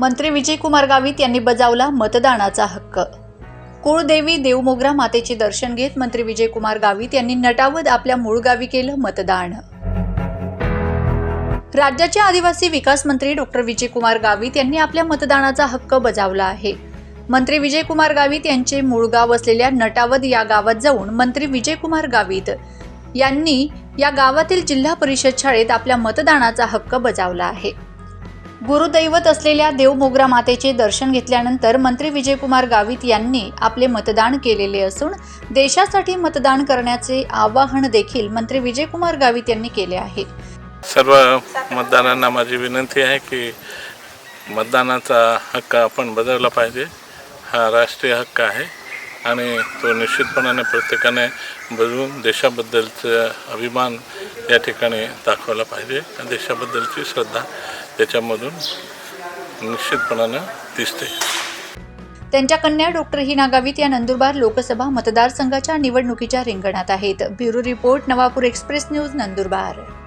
मंत्री विजयकुमार गावित यांनी बजावला मतदानाचा हक्क. कुळदेवी देवमोगरा मातेचे दर्शन घेत मंत्री विजयकुमार गावित यांनी नटावद आपल्या मूळ गावी केलं मतदान. राज्याचे आदिवासी विकास मंत्री डॉक्टर विजयकुमार गावित यांनी आपल्या मतदानाचा हक्क बजावला आहे. मंत्री विजयकुमार गावित यांचे मूळ गाव असलेल्या नटावद या गावात जाऊन मंत्री विजयकुमार गावित यांनी या गावातील जिल्हा परिषद शाळेत आपल्या मतदानाचा हक्क बजावला आहे. गुरुदैवत असलेल्या देवमोगरा मातेचे दर्शन घेतल्यानंतर मंत्री विजयकुमार गावित यांनी आपले मतदान केलेले असून देशासाठी मतदान करण्याचे आवाहन देखील मंत्री विजयकुमार गावित यांनी केले आहे. सर्व मतदारांना माझी विनंती आहे की मतदानाचा हक्क आपण बजावला पाहिजे. हा राष्ट्रीय हक्क आहे. आणि तो निश्चितपणाने प्रत्येकाने बजवून देशाबद्दलचं अभिमान या ठिकाणी दाखवला पाहिजे. देशाबद्दलची श्रद्धा त्याच्यामधून निश्चितपणानं दिसते. त्यांच्या कन्या डॉक्टर हिना गावित या नंदुरबार लोकसभा मतदारसंघाच्या निवडणुकीच्या रिंगणात आहेत. Bureau report Navapur express news Nandurbar.